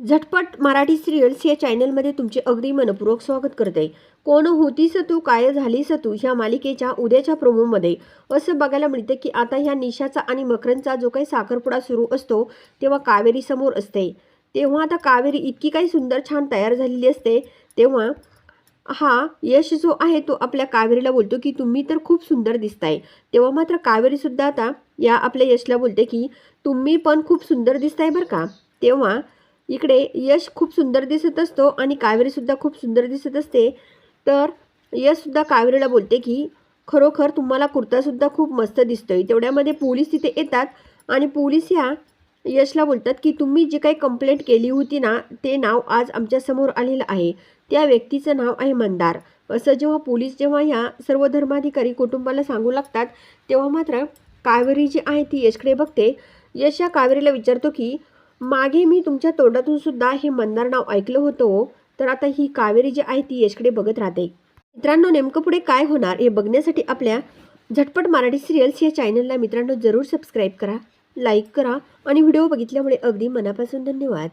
झटपट मराठी सिरियल्स या चॅनलमध्ये तुमचे अगदी मनपूर्वक स्वागत करते. कोण होतीस तू काय झालीस तू ह्या मालिकेच्या उद्याच्या प्रोमोमध्ये असं बघायला मिळतं की आता ह्या निशाचा आणि मकरनचा जो काही साखरपुडा सुरू असतो तेव्हा कावेरी समोर असते. तेव्हा आता कावेरी इतकी काही सुंदर छान तयार झालेली असते तेव्हा हा यश जो आहे तो आपल्या कावेरीला बोलतो की तुम्ही तर खूप सुंदर दिसताय. तेव्हा मात्र कावेरीसुद्धा आता या आपल्या यशला बोलते की तुम्ही पण खूप सुंदर दिसताय बरं का. तेव्हा इकडे यश खूप सुंदर दिसत असतो आणि कावेरीसुद्धा खूप सुंदर दिसत असते. तर यशसुद्धा कावेरीला बोलते की खरोखर तुम्हाला कुर्तासुद्धा खूप मस्त दिसतोय. तेवढ्यामध्ये पोलीस तिथे येतात आणि पोलीस ह्या यशला बोलतात की तुम्ही जी काही कंप्लेंट केली होती ना ते नाव आज आमच्यासमोर आलेलं आहे. त्या व्यक्तीचं नाव आहे मंदार. असं जेव्हा पोलीस जेव्हा ह्या सर्व धर्माधिकारी कुटुंबाला सांगू लागतात तेव्हा मात्र कावेरी जी आहे ती यशकडे बघते. यश या कावेरीला विचारतो की मागे मी तुमच्या तोंडातून सुद्धा हे मंदार नाव ऐकलं होतं हो. तर आता ही कावेरी जी आहे ती यशकडे बघत राहते. मित्रांनो नेमकं पुढे काय होणार हे बघण्यासाठी आपल्या झटपट मराठी सिरियल्स या चॅनलला मित्रांनो जरूर सबस्क्राईब करा लाईक करा आणि व्हिडिओ बघितल्यामुळे अगदी मनापासून धन्यवाद.